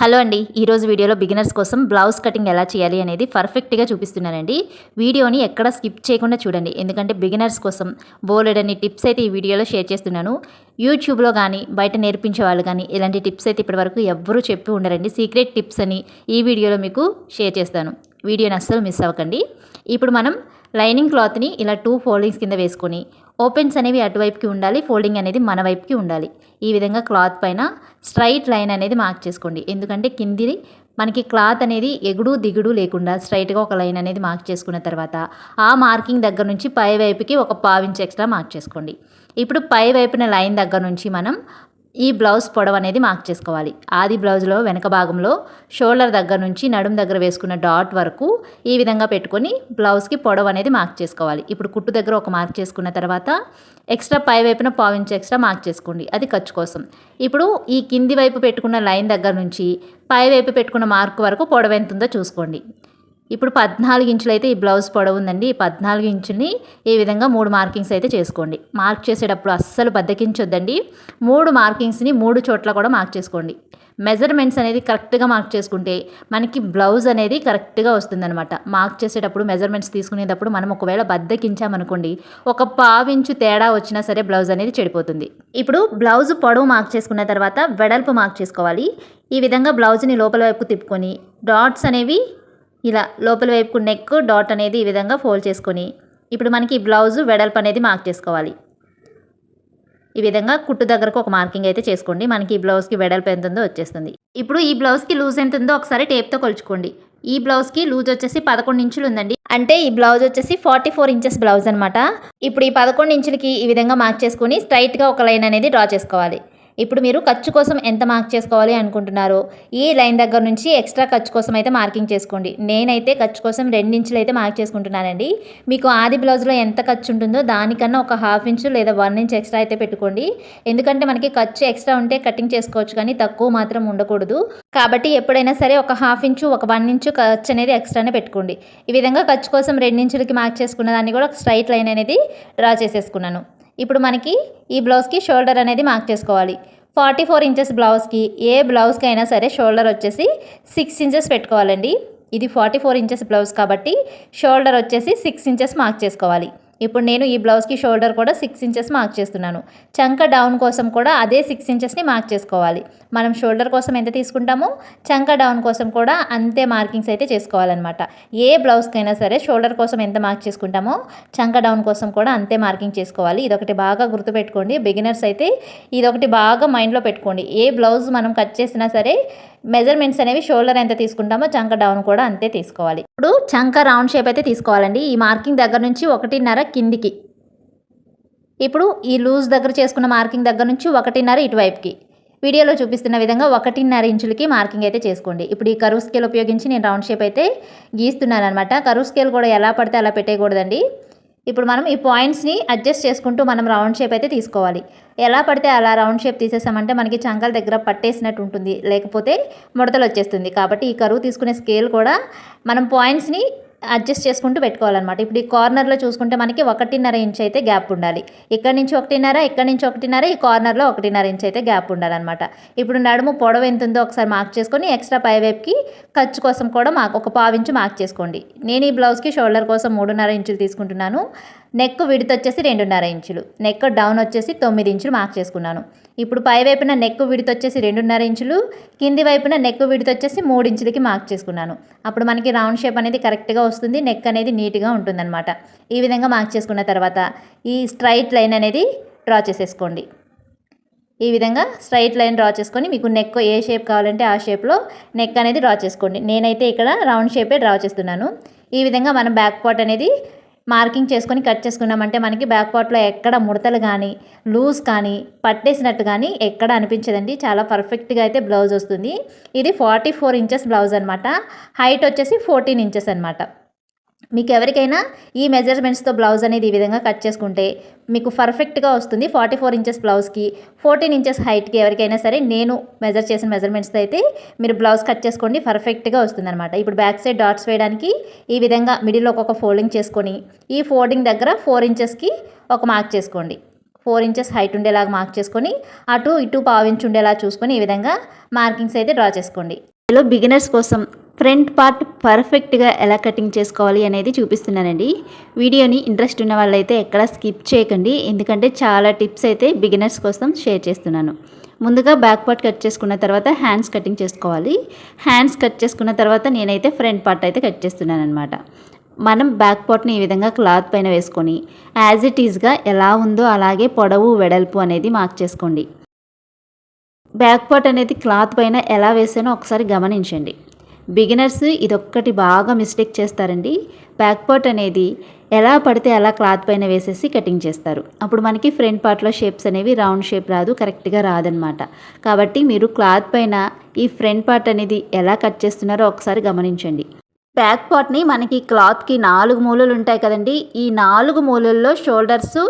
Hello అండి ఈరోజు వీడియోలో బిగినర్స్ కోసం బ్లౌజ్ కటింగ్ ఎలా చేయాలి అనేది పర్ఫెక్ట్గా చూపిస్తున్నానండి. వీడియోని ఎక్కడ స్కిప్ చేయకుండా చూడండి ఎందుకంటే బిగినర్స్ కోసం బోలెడని టిప్స్ అయితే ఈ వీడియోలో షేర్ చేస్తున్నాను. యూట్యూబ్లో కానీ బయట నేర్పించే వాళ్ళు కానీ ఇలాంటి టిప్స్ అయితే ఇప్పటివరకు ఎవ్వరూ చెప్పి ఉండరండి. సీక్రెట్ టిప్స్ అని ఈ వీడియోలో మీకు షేర్ చేస్తాను. వీడియోని అస్సలు మిస్ అవ్వకండి. ఇప్పుడు మనం లైనింగ్ క్లాత్ని ఇలా టూ ఫోల్డింగ్స్ కింద వేసుకొని ఓపెన్స్ అనేవి అటువైపుకి ఉండాలి ఫోల్డింగ్ అనేది మన వైపుకి ఉండాలి. ఈ విధంగా క్లాత్ పైన స్ట్రైట్ లైన్ అనేది మార్క్ చేసుకోండి. ఎందుకంటే కింది మనకి క్లాత్ అనేది ఎగుడు దిగుడు లేకుండా స్ట్రైట్గా ఒక లైన్ అనేది మార్క్ చేసుకున్న తర్వాత ఆ మార్కింగ్ దగ్గర నుంచి పై వైపుకి ఒక పావించి ఎక్స్ట్రా మార్క్ చేసుకోండి. ఇప్పుడు పై వైపున లైన్ దగ్గర నుంచి మనం ఈ బ్లౌజ్ పొడవు అనేది మార్క్ చేసుకోవాలి. ఆది బ్లౌజ్లో వెనక భాగంలో షోల్డర్ దగ్గర నుంచి నడుం దగ్గర వేసుకున్న డాట్ వరకు ఈ విధంగా పెట్టుకొని బ్లౌజ్కి పొడవు అనేది మార్క్ చేసుకోవాలి. ఇప్పుడు కుట్టు దగ్గర ఒక మార్క్ చేసుకున్న తర్వాత ఎక్స్ట్రా పై వైపున పావించి ఎక్స్ట్రా మార్క్ చేసుకోండి. అది ఖర్చు కోసం. ఇప్పుడు ఈ కింది వైపు పెట్టుకున్న లైన్ దగ్గర నుంచి పై వైపు పెట్టుకున్న మార్క్ వరకు పొడవు ఎంత ఉందో చూసుకోండి. ఇప్పుడు పద్నాలుగు ఇంచులు అయితే ఈ బ్లౌజ్ పొడవు ఉందండి. ఈ పద్నాలుగు ఇంచుల్ని ఈ విధంగా మూడు మార్కింగ్స్ అయితే చేసుకోండి. మార్క్ చేసేటప్పుడు అస్సలు బద్దకించొద్దండి. మూడు మార్కింగ్స్ని మూడు చోట్ల కూడా మార్క్ చేసుకోండి. మెజర్మెంట్స్ అనేది కరెక్ట్గా మార్క్ చేసుకుంటే మనకి బ్లౌజ్ అనేది కరెక్ట్గా వస్తుందన్నమాట. మార్క్ చేసేటప్పుడు మెజర్మెంట్స్ తీసుకునేటప్పుడు మనం ఒకవేళ బద్దకించామనుకోండి ఒక పావించు తేడా వచ్చినా సరే బ్లౌజ్ అనేది చెడిపోతుంది. ఇప్పుడు బ్లౌజ్ పొడవు మార్క్ చేసుకున్న తర్వాత వెడల్పు మార్క్ చేసుకోవాలి. ఈ విధంగా బ్లౌజ్ని లోపల వైపు తిప్పుకొని డాట్స్ అనేవి ఇలా లోపల వైపుకు నెక్ డాట్ అనేది ఈ విధంగా ఫోల్డ్ చేసుకొని ఇప్పుడు మనకి ఈ బ్లౌజ్ వెడల్పు అనేది మార్క్ చేసుకోవాలి. ఈ విధంగా కుట్టు దగ్గరకు ఒక మార్కింగ్ అయితే చేసుకోండి. మనకి ఈ బ్లౌజ్కి వెడల్పు ఎంత ఉందో వచ్చేస్తుంది. ఇప్పుడు ఈ బ్లౌజ్కి లూజ్ ఎంత ఉందో ఒకసారి టేప్తో కొలుచుకోండి. ఈ బ్లౌజ్కి లూజ్ వచ్చేసి పదకొండు ఇంచులు ఉందండి. అంటే ఈ బ్లౌజ్ వచ్చేసి ఫార్టీ ఫోర్ ఇంచెస్ బ్లౌజ్ అనమాట ఇప్పుడు ఈ పదకొండు ఇంచులకి ఈ విధంగా మార్క్ చేసుకొని స్ట్రైట్గా ఒక లైన్ అనేది డ్రా చేసుకోవాలి. ఇప్పుడు మీరు ఖర్చు కోసం ఎంత మార్క్ చేసుకోవాలి అనుకుంటున్నారో ఈ లైన్ దగ్గర నుంచి ఎక్స్ట్రా ఖర్చు కోసం అయితే మార్కింగ్ చేసుకోండి. నేనైతే ఖర్చు కోసం రెండించులు అయితే మార్క్ చేసుకుంటున్నానండి. మీకు ఆది బ్లౌజ్లో ఎంత ఖర్చు ఉంటుందో దానికన్నా ఒక హాఫ్ ఇంచు లేదా వన్ ఇంచ్ ఎక్స్ట్రా అయితే పెట్టుకోండి. ఎందుకంటే మనకి ఖర్చు ఎక్స్ట్రా ఉంటే కటింగ్ చేసుకోవచ్చు కానీ తక్కువ మాత్రం ఉండకూడదు. కాబట్టి ఎప్పుడైనా సరే ఒక హాఫ్ ఇంచు ఒక వన్ ఇంచు ఖర్చు అనేది ఎక్స్ట్రానే పెట్టుకోండి. ఈ విధంగా ఖర్చు కోసం రెండించులకి మార్క్ చేసుకున్న దాన్ని కూడా స్ట్రైట్ లైన్ అనేది డ్రా చేసేసుకున్నాను. ఇప్పుడు మనకి ఈ బ్లౌజ్కి షోల్డర్ అనేది మార్క్ చేసుకోవాలి. ఫార్టీ ఫోర్ ఇంచెస్ బ్లౌజ్కి ఏ బ్లౌజ్కి అయినా సరే షోల్డర్ వచ్చేసి సిక్స్ ఇంచెస్ పెట్టుకోవాలండి. ఇది ఫార్టీ ఫోర్ ఇంచెస్ బ్లౌజ్ కాబట్టి షోల్డర్ వచ్చేసి సిక్స్ ఇంచెస్ మార్క్ చేసుకోవాలి. ఇప్పుడు నేను ఈ బ్లౌజ్కి షోల్డర్ కూడా సిక్స్ ఇంచెస్ మార్క్ చేస్తున్నాను. చంక డౌన్ కోసం కూడా అదే సిక్స్ ఇంచెస్ని మార్క్ చేసుకోవాలి. మనం షోల్డర్ కోసం ఎంత తీసుకుంటామో చంక డౌన్ కోసం కూడా అంతే మార్కింగ్స్ అయితే చేసుకోవాలన్నమాట. ఏ బ్లౌజ్కైనా సరే షోల్డర్ కోసం ఎంత మార్క్ చేసుకుంటామో చంక డౌన్ కోసం కూడా అంతే మార్కింగ్ చేసుకోవాలి. ఇదొకటి బాగా గుర్తుపెట్టుకోండి. బిగినర్స్ అయితే ఇదొకటి బాగా మైండ్లో పెట్టుకోండి. ఏ బ్లౌజ్ మనం కట్ చేసినా సరే మెజర్మెంట్స్ అనేవి షోల్డర్ ఎంత తీసుకుంటామో చంక డౌన్ కూడా అంతే తీసుకోవాలి. ఇప్పుడు చంక రౌండ్ షేప్ అయితే తీసుకోవాలండి. ఈ మార్కింగ్ దగ్గర నుంచి ఒకటిన్నర కిందికి. ఇప్పుడు ఈ లూజ్ దగ్గర చేసుకున్న మార్కింగ్ దగ్గర నుంచి ఒకటిన్నర ఇటువైపుకి. వీడియోలో చూపిస్తున్న విధంగా ఒకటిన్నర ఇంచులకి మార్కింగ్ అయితే చేసుకోండి. ఇప్పుడు ఈ కరువు స్కేల్ ఉపయోగించి నేను రౌండ్ షేప్ అయితే గీస్తున్నాను అనమాట కరువు స్కేల్ కూడా ఎలా పడితే అలా పెట్టేయకూడదండి. ఇప్పుడు మనం ఈ పాయింట్స్ని అడ్జస్ట్ చేసుకుంటూ మనం రౌండ్ షేప్ అయితే తీసుకోవాలి. ఎలా పడితే అలా రౌండ్ షేప్ తీసేసామంటే మనకి చంకల దగ్గర పట్టేసినట్టు ఉంటుంది. లేకపోతే ముడతలు వచ్చేస్తుంది. కాబట్టి ఈ కరువు తీసుకునే స్కేల్ కూడా మనం పాయింట్స్ని అడ్జస్ట్ చేసుకుంటూ పెట్టుకోవాలన్నమాట. ఇప్పుడు ఈ కార్నర్లో చూసుకుంటే మనకి ఒకటిన్నర ఇంచ్ అయితే గ్యాప్ ఉండాలి. ఇక్కడ నుంచి ఒకటిన్నర ఇక్కడ నుంచి ఒకటిన్నర ఈ కార్నర్లో ఒకటిన్నర ఇంచ్ అయితే గ్యాప్ ఉండాలన్నమాట. ఇప్పుడు నడుము పొడవు ఎంత ఉందో ఒకసారి మార్క్ చేసుకొని ఎక్స్ట్రా పై వైపుకి ఖర్చు కోసం కూడా మాకు ఒక పావించు మార్క్ చేసుకోండి. నేను ఈ బ్లౌజ్కి షోల్డర్ కోసం మూడున్నర ఇంచులు తీసుకుంటున్నాను. నెక్ విడత వచ్చేసి రెండున్నర ఇంచులు. నెక్ డౌన్ వచ్చేసి తొమ్మిది ఇంచులు మార్క్ చేసుకున్నాను. ఇప్పుడు పై వైపున నెక్ విడత వచ్చేసి రెండున్నర ఇంచులు కింది వైపున నెక్ విడత వచ్చేసి మూడు ఇంచులకి మార్క్ చేసుకున్నాను. అప్పుడు మనకి రౌండ్ షేప్ అనేది కరెక్ట్గా వస్తుంది నెక్ అనేది నీట్గా ఉంటుందన్నమాట. ఈ విధంగా మార్క్ చేసుకున్న తర్వాత ఈ స్ట్రైట్ లైన్ అనేది డ్రా చేసేసుకోండి. ఈ విధంగా స్ట్రైట్ లైన్ డ్రా చేసుకొని మీకు నెక్ ఏ షేప్ కావాలంటే ఆ షేప్లో నెక్ అనేది డ్రా చేసుకోండి. నేనైతే ఇక్కడ రౌండ్ షేపే డ్రా చేస్తున్నాను. ఈ విధంగా మనం బ్యాక్ పార్ట్ అనేది మార్కింగ్ చేసుకొని కట్ చేసుకున్నామంటే మనకి బ్యాక్ పార్ట్లో ఎక్కడ ముడతలు కానీ లూజ్ కానీ పట్టేసినట్టు కానీ ఎక్కడ అనిపించదండి. చాలా పర్ఫెక్ట్గా అయితే బ్లౌజ్ వస్తుంది. ఇది ఫార్టీ ఫోర్ ఇంచెస్ బ్లౌజ్ అనమాట హైట్ వచ్చేసి ఫోర్టీన్ ఇంచెస్ అనమాట మీకు ఎవరికైనా ఈ మెజర్మెంట్స్తో బ్లౌజ్ అనేది ఈ విధంగా కట్ చేసుకుంటే మీకు పర్ఫెక్ట్గా వస్తుంది. ఫార్టీ ఫోర్ ఇంచెస్ బ్లౌజ్కి ఫోర్టీన్ ఇంచెస్ హైట్కి ఎవరికైనా సరే నేను మెజర్ చేసిన మెజర్మెంట్స్తో అయితే మీరు బ్లౌజ్ కట్ చేసుకోండి పర్ఫెక్ట్గా వస్తుందన్నమాట. ఇప్పుడు బ్యాక్ సైడ్ డాట్స్ వేయడానికి ఈ విధంగా మిడిల్ ఒక ఫోల్డింగ్ చేసుకొని ఈ ఫోల్డింగ్ దగ్గర ఫోర్ ఇంచెస్కి ఒక మార్క్ చేసుకోండి. ఫోర్ ఇంచెస్ హైట్ ఉండేలాగా మార్క్ చేసుకొని అటు ఇటు పావు ఇంచ్ ఉండేలా చూసుకొని ఈ విధంగా మార్కింగ్స్ అయితే డ్రా చేసుకోండి. ఇందులో బిగినర్స్ కోసం ఫ్రంట్ పార్ట్ పర్ఫెక్ట్గా ఎలా కటింగ్ చేసుకోవాలి అనేది చూపిస్తున్నానండి. వీడియోని ఇంట్రెస్ట్ ఉన్న వాళ్ళైతే ఎక్కడ స్కిప్ చేయకండి. ఎందుకంటే చాలా టిప్స్ అయితే బిగినర్స్ కోసం షేర్ చేస్తున్నాను. ముందుగా బ్యాక్ పార్ట్ కట్ చేసుకున్న తర్వాత హ్యాండ్స్ కటింగ్ చేసుకోవాలి. హ్యాండ్స్ కట్ చేసుకున్న తర్వాత నేనైతే ఫ్రంట్ పార్ట్ అయితే కట్ చేస్తున్నాను అనమాట మనం బ్యాక్ పార్ట్ని ఈ విధంగా క్లాత్ పైన వేసుకొని యాజ్ ఇట్ ఈజ్గా ఎలా ఉందో అలాగే పొడవు వెడల్పు అనేది మార్క్ చేసుకోండి. బ్యాక్ పార్ట్ అనేది క్లాత్ పైన ఎలా వేసానో ఒకసారి గమనించండి. బిగినర్స్ ఇదొక్కటి బాగా మిస్టేక్ చేస్తారండి. బ్యాక్ పార్ట్ అనేది ఎలా పడితే అలా క్లాత్ పైన వేసేసి కటింగ్ చేస్తారు. అప్పుడు మనకి ఫ్రంట్ పార్ట్లో షేప్స్ అనేవి రౌండ్ షేప్ రాదు కరెక్ట్గా రాదనమాట. కాబట్టి మీరు క్లాత్ పైన ఈ ఫ్రంట్ పార్ట్ అనేది ఎలా కట్ చేస్తున్నారో ఒకసారి గమనించండి. బ్యాక్ పార్ట్ని మనకి క్లాత్కి నాలుగు మూలలు ఉంటాయి కదండి. ఈ నాలుగు మూలల్లో షోల్డర్స్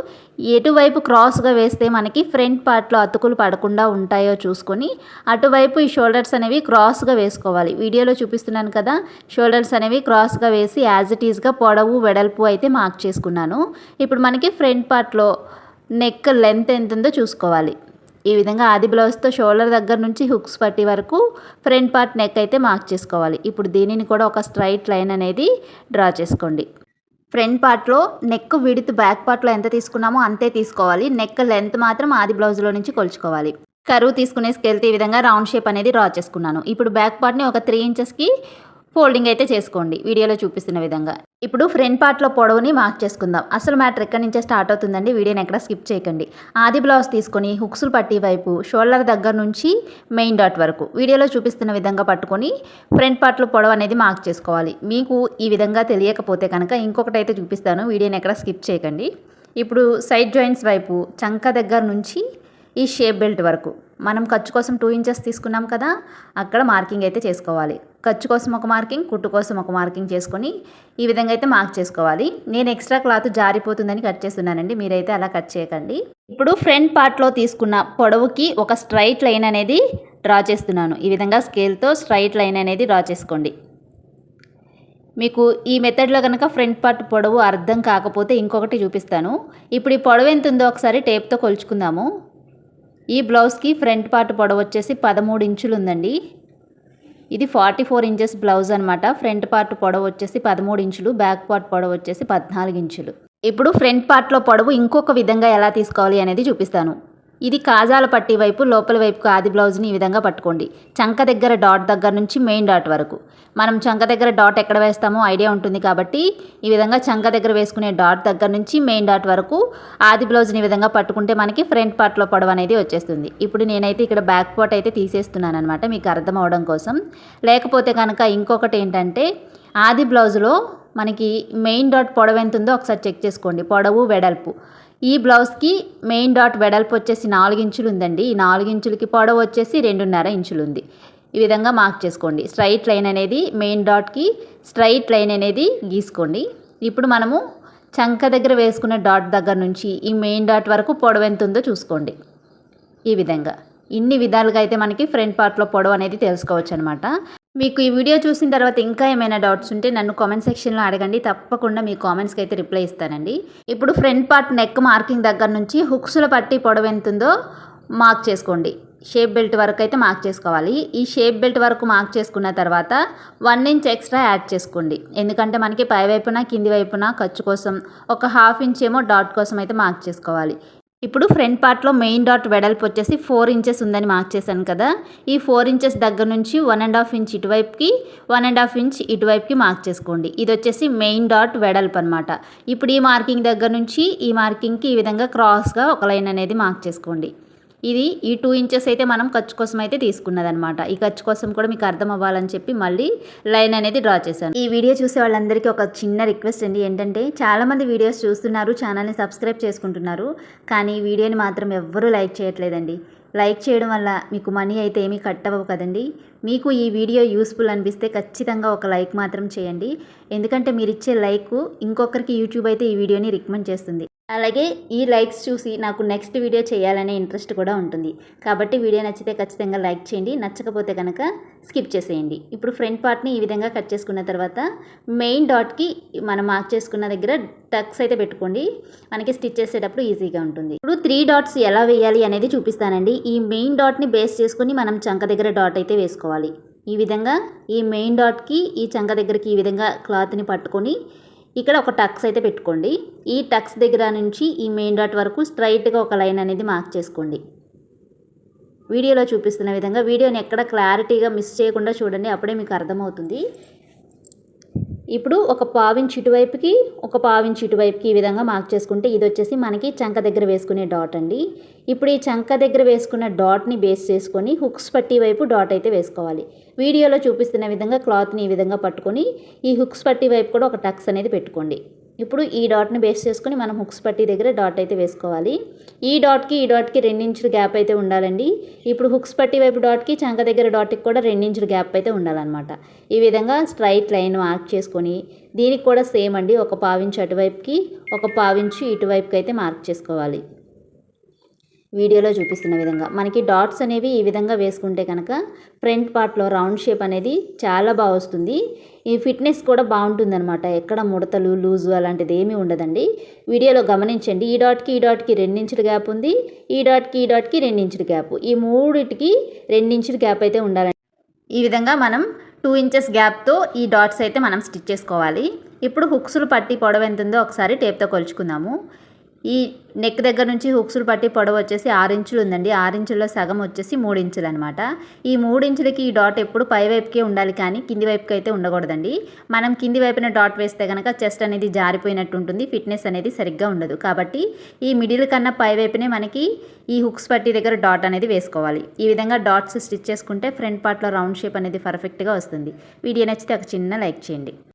ఎటువైపు క్రాస్గా వేస్తే మనకి ఫ్రంట్ పార్ట్లో అతుకులు పడకుండా ఉంటాయో చూసుకొని అటువైపు ఈ షోల్డర్స్ అనేవి క్రాస్గా వేసుకోవాలి. వీడియోలో చూపిస్తున్నాను కదా షోల్డర్స్ అనేవి క్రాస్గా వేసి యాజ్ ఇట్ ఈస్గా పొడవు వెడల్పు అయితే మార్క్ చేసుకున్నాను. ఇప్పుడు మనకి ఫ్రంట్ పార్ట్లో నెక్ లెంత్ ఎంత ఉందో చూసుకోవాలి. ఈ విధంగా ఆది బ్లౌజ్తో షోల్డర్ దగ్గర నుంచి హుక్స్ పట్టి వరకు ఫ్రంట్ పార్ట్ నెక్ అయితే మార్క్ చేసుకోవాలి. ఇప్పుడు దీనిని కూడా ఒక స్ట్రైట్ లైన్ అనేది డ్రా చేసుకోండి. ఫ్రంట్ పార్ట్లో నెక్ విడిత్ బ్యాక్ పార్ట్లో ఎంత తీసుకున్నామో అంతే తీసుకోవాలి. నెక్ లెంత్ మాత్రం ఆది బ్లౌజ్లో నుంచి కొలుచుకోవాలి. కరువు తీసుకునే స్కేల్తో ఈ విధంగా రౌండ్ షేప్ అనేది డ్రా చేసుకున్నాను. ఇప్పుడు బ్యాక్ పార్ట్ని ఒక త్రీ ఇంచెస్కి ఫోల్డింగ్ అయితే చేసుకోండి. వీడియోలో చూపిస్తున్న విధంగా. ఇప్పుడు ఫ్రంట్ పార్ట్లో పొడవుని మార్క్ చేసుకుందాం. అసలు మ్యాటర్ ఎక్కడి నుంచే స్టార్ట్ అవుతుందండి? వీడియోని ఎక్కడ స్కిప్ చేయకండి. ఆది బ్లౌజ్ తీసుకొని హుక్స్లు పట్టి వైపు షోల్డర్ దగ్గర నుంచి మెయిన్ డాట్ వరకు. వీడియోలో చూపిస్తున్న విధంగా పట్టుకొని ఫ్రంట్ పార్ట్లో పొడవు అనేది మార్క్ చేసుకోవాలి. మీకు ఈ విధంగా తెలియకపోతే కనుక ఇంకొకటి అయితే చూపిస్తాను. వీడియోని ఎక్కడ స్కిప్ చేయకండి. ఇప్పుడు సైడ్ జాయింట్స్ వైపు చంక దగ్గర నుంచి ఈ షేప్ బెల్ట్ వరకు. మనం ఖర్చు కోసం టూ ఇంచెస్ తీసుకున్నాం కదా? అక్కడ మార్కింగ్ అయితే చేసుకోవాలి. ఖర్చు కోసం ఒక మార్కింగ్ కుట్టు కోసం ఒక మార్కింగ్ చేసుకొని ఈ విధంగా అయితే మార్క్ చేసుకోవాలి. నేను ఎక్స్ట్రా క్లాత్ జారిపోతుందని కట్ చేస్తున్నానండి. మీరైతే అలా కట్ చేయకండి. ఇప్పుడు ఫ్రంట్ పార్ట్లో తీసుకున్న పొడవుకి ఒక స్ట్రైట్ లైన్ అనేది డ్రా చేస్తున్నాను. ఈ విధంగా స్కేల్తో స్ట్రైట్ లైన్ అనేది డ్రా చేసుకోండి. మీకు ఈ మెథడ్లో కనుక ఫ్రంట్ పార్ట్ పొడవు అర్థం కాకపోతే ఇంకొకటి చూపిస్తాను. ఇప్పుడు ఈ పొడవు ఎంత ఉందో ఒకసారి టేప్తో కొలుచుకుందాము. ఈ బ్లౌజ్కి ఫ్రంట్ పార్ట్ పొడవు వచ్చేసి పదమూడు ఇంచులు ఉందండి. ఇది ఫార్టీ ఫోర్ ఇంచెస్ బ్లౌజ్ అనమాట ఫ్రంట్ పార్ట్ పొడవు వచ్చేసి పదమూడు ఇంచులు బ్యాక్ పార్ట్ పొడవు వచ్చేసి పద్నాలుగు ఇంచులు. ఇప్పుడు ఫ్రంట్ పార్ట్లో పొడవు ఇంకొక విధంగా ఎలా తీసుకోవాలి అనేది చూపిస్తాను. ఇది కాజాల పట్టి వైపు లోపల వైపుకు ఆది బ్లౌజ్ని ఈ విధంగా పట్టుకోండి. చంక దగ్గర డాట్ దగ్గర నుంచి మెయిన్ డాట్ వరకు. మనం చంక దగ్గర డాట్ ఎక్కడ వేస్తామో ఐడియా ఉంటుంది కాబట్టి ఈ విధంగా చంక దగ్గర వేసుకునే డాట్ దగ్గర నుంచి మెయిన్ డాట్ వరకు ఆది బ్లౌజ్ని ఈ విధంగా పట్టుకుంటే మనకి ఫ్రంట్ పార్ట్లో పొడవు అనేది వచ్చేస్తుంది. ఇప్పుడు నేనైతే ఇక్కడ బ్యాక్ పార్ట్ అయితే తీసేస్తున్నాను అనమాట మీకు అర్థం అవడం కోసం. లేకపోతే కనుక ఇంకొకటి ఏంటంటే ఆది బ్లౌజ్లో మనకి మెయిన్ డాట్ పొడవు ఎంత ఉందో ఒకసారి చెక్ చేసుకోండి. పొడవు వెడల్పు. ఈ బ్లౌజ్కి మెయిన్ డాట్ వెడల్పు వచ్చేసి నాలుగు ఇంచులు ఉందండి. ఈ నాలుగు ఇంచులకి పొడవు వచ్చేసి రెండున్నర ఇంచులు ఉంది. ఈ విధంగా మార్క్ చేసుకోండి. స్ట్రైట్ లైన్ అనేది మెయిన్ డాట్కి స్ట్రైట్ లైన్ అనేది గీసుకోండి. ఇప్పుడు మనము చంక దగ్గర వేసుకున్న డాట్ దగ్గర నుంచి ఈ మెయిన్ డాట్ వరకు పొడవు ఎంత ఉందో చూసుకోండి. ఈ విధంగా. ఇన్ని విధాలుగా అయితే మనకి ఫ్రంట్ పార్ట్లో పొడవు అనేది తెలుసుకోవచ్చు అనమాట మీకు ఈ వీడియో చూసిన తర్వాత ఇంకా ఏమైనా డౌట్స్ ఉంటే నన్ను కామెంట్ సెక్షన్లో అడగండి. తప్పకుండా మీ కామెంట్స్కి అయితే రిప్లై ఇస్తానండి. ఇప్పుడు ఫ్రంట్ పార్ట్ నెక్ మార్కింగ్ దగ్గర నుంచి హుక్స్ల పట్టి పొడవు ఎంత ఉందో మార్క్ చేసుకోండి. షేప్ బెల్ట్ వరకు అయితే మార్క్ చేసుకోవాలి. ఈ షేప్ బెల్ట్ వరకు మార్క్ చేసుకున్న తర్వాత వన్ ఇంచ్ ఎక్స్ట్రా యాడ్ చేసుకోండి. ఎందుకంటే మనకి పై వైపున కింది వైపున ఖర్చు కోసం ఒక హాఫ్ ఇంచ్ ఏమో డాట్ కోసం అయితే మార్క్ చేసుకోవాలి. ఇప్పుడు ఫ్రంట్ పార్ట్లో మెయిన్ డాట్ వెడల్పు వచ్చేసి ఫోర్ ఇంచెస్ ఉందని మార్క్ చేశాను కదా. ఈ ఫోర్ ఇంచెస్ దగ్గర నుంచి వన్ అండ్ హాఫ్ ఇంచ్ ఇటువైపుకి వన్ అండ్ హాఫ్ ఇంచ్ ఇటువైపుకి మార్క్ చేసుకోండి. ఇది వచ్చేసి మెయిన్ డాట్ వెడల్పు అనమాట ఇప్పుడు ఈ మార్కింగ్ దగ్గర నుంచి ఈ మార్కింగ్కి ఈ విధంగా క్రాస్గా ఒక లైన్ అనేది మార్క్ చేసుకోండి. ఇది ఈ టూ ఇంచెస్ అయితే మనం ఖర్చు కోసం అయితే తీసుకున్నదనమాట ఈ ఖర్చు కోసం కూడా మీకు అర్థం అవ్వాలని చెప్పి మళ్ళీ లైన్ అనేది డ్రా చేశాను. ఈ వీడియో చూసే వాళ్ళందరికీ ఒక చిన్న రిక్వెస్ట్ అండి. ఏంటంటే చాలామంది వీడియోస్ చూస్తున్నారు ఛానల్ని సబ్స్క్రైబ్ చేసుకుంటున్నారు కానీ ఈ వీడియోని మాత్రం ఎవ్వరూ లైక్ చేయట్లేదండి. లైక్ చేయడం వల్ల మీకు మనీ అయితే ఏమీ కట్ అవ్వవు కదండి. మీకు ఈ వీడియో యూస్ఫుల్ అనిపిస్తే ఖచ్చితంగా ఒక లైక్ మాత్రం చేయండి. ఎందుకంటే మీరు ఇచ్చే లైక్ ఇంకొకరికి యూట్యూబ్ అయితే ఈ వీడియోని రికమెండ్ చేస్తుంది. అలాగే ఈ లైక్స్ చూసి నాకు నెక్స్ట్ వీడియో చేయాలనే ఇంట్రెస్ట్ కూడా ఉంటుంది. కాబట్టి వీడియో నచ్చితే ఖచ్చితంగా లైక్ చేయండి. నచ్చకపోతే కనుక స్కిప్ చేసేయండి. ఇప్పుడు ఫ్రంట్ పార్ట్ని ఈ విధంగా కట్ చేసుకున్న తర్వాత మెయిన్ డాట్కి మనం మార్క్ చేసుకున్న దగ్గర టక్స్ అయితే పెట్టుకోండి. మనకి స్టిచ్ చేసేటప్పుడు ఈజీగా ఉంటుంది. ఇప్పుడు త్రీ డాట్స్ ఎలా వేయాలి అనేది చూపిస్తానండి. ఈ మెయిన్ డాట్ని బేస్ చేసుకుని మనం చంక దగ్గర డాట్ అయితే వేసుకోవాలి. ఈ విధంగా ఈ మెయిన్ డాట్కి ఈ చంక దగ్గరికి ఈ విధంగా క్లాత్ని పట్టుకొని ఇక్కడ ఒక టక్స్ అయితే పెట్టుకోండి. ఈ టక్స్ దగ్గర నుంచి ఈ మెయిన్ డాట్ వరకు స్ట్రైట్గా ఒక లైన్ అనేది మార్క్ చేసుకోండి. వీడియోలో చూపిస్తున్న విధంగా వీడియోని ఎక్కడ క్లారిటీగా మిస్ చేయకుండా చూడండి అప్పుడే మీకు అర్థమవుతుంది. ఇప్పుడు ఒక పావించి ఇటువైపుకి ఒక పావించి ఇటువైపుకి ఈ విధంగా మార్క్ చేసుకుంటే ఇది వచ్చేసి మనకి చంక దగ్గర వేసుకునే డాట్ అండి. ఇప్పుడు ఈ చంక దగ్గర వేసుకున్న డాట్ని బేస్ చేసుకొని హుక్స్ పట్టి వైపు డాట్ అయితే వేసుకోవాలి. వీడియోలో చూపిస్తున్న విధంగా క్లాత్ని ఈ విధంగా పట్టుకొని ఈ హుక్స్ పట్టి వైపు కూడా ఒక టక్స్ అనేది పెట్టుకోండి. ఇప్పుడు ఈ డాట్ని బేస్ చేసుకొని మనం హుక్స్ పట్టి దగ్గర డాట్ అయితే వేసుకోవాలి. ఈ డాట్కి ఈ డాట్కి రెండించుల గ్యాప్ అయితే ఉండాలండి. ఇప్పుడు హుక్స్ పట్టి వైపు డాట్కి చంక దగ్గర డాట్కి కూడా రెండించుల గ్యాప్ అయితే ఉండాలన్నమాట. ఈ విధంగా స్ట్రైట్ లైన్ మార్క్ చేసుకొని దీనికి కూడా సేమ్ అండి. ఒక పావించు అటువైపుకి ఒక పావించు ఇటువైపుకి అయితే మార్క్ చేసుకోవాలి. వీడియోలో చూపిస్తున్న విధంగా. మనకి డాట్స్ అనేవి ఈ విధంగా వేసుకుంటే కనుక ఫ్రంట్ పార్ట్లో రౌండ్ షేప్ అనేది చాలా బాగా వస్తుంది. ఈ ఫిట్నెస్ కూడా బాగుంటుందన్నమాట. ఎక్కడ ముడతలు లూజు అలాంటిది ఏమీ ఉండదండి. వీడియోలో గమనించండి. ఈ డాట్కి ఈ డాట్కి రెండించుల గ్యాప్ ఉంది. ఈ డాట్కి ఈ డాట్కి రెండించుడు గ్యాప్. ఈ మూడిటికి రెండించుడు గ్యాప్ అయితే ఉండాలండి. ఈ విధంగా మనం టూ ఇంచెస్ గ్యాప్తో ఈ డాట్స్ అయితే మనం స్టిచ్ చేసుకోవాలి. ఇప్పుడు హుక్స్లు పట్టి పొడవు ఎంత ఉందో ఒకసారి టేప్తో కొలుచుకుందాము. ఈ నెక్ దగ్గర నుంచి హుక్స్లు పట్టి పొడవు వచ్చేసి ఆరు ఇంచులు ఉందండి. ఆరు ఇంచుల్లో సగం వచ్చేసి మూడు ఇంచులు అనమాట ఈ మూడు ఇంచులకి ఈ డాట్ ఎప్పుడు పై వైపుకే ఉండాలి కానీ కింది వైపుకి అయితే ఉండకూడదండి. మనం కింది వైపున డాట్ వేస్తే కనుక చెస్ట్ అనేది జారిపోయినట్టు ఉంటుంది. ఫిట్నెస్ అనేది సరిగ్గా ఉండదు. కాబట్టి ఈ మిడిల్ కన్నా పై వైపునే మనకి ఈ హుక్స్ పట్టి దగ్గర డాట్ అనేది వేసుకోవాలి. ఈ విధంగా డాట్స్ స్టిచ్ చేసుకుంటే ఫ్రంట్ పార్ట్లో రౌండ్ షేప్ అనేది పర్ఫెక్ట్గా వస్తుంది. వీడియో నచ్చితే ఒక చిన్న లైక్ చేయండి.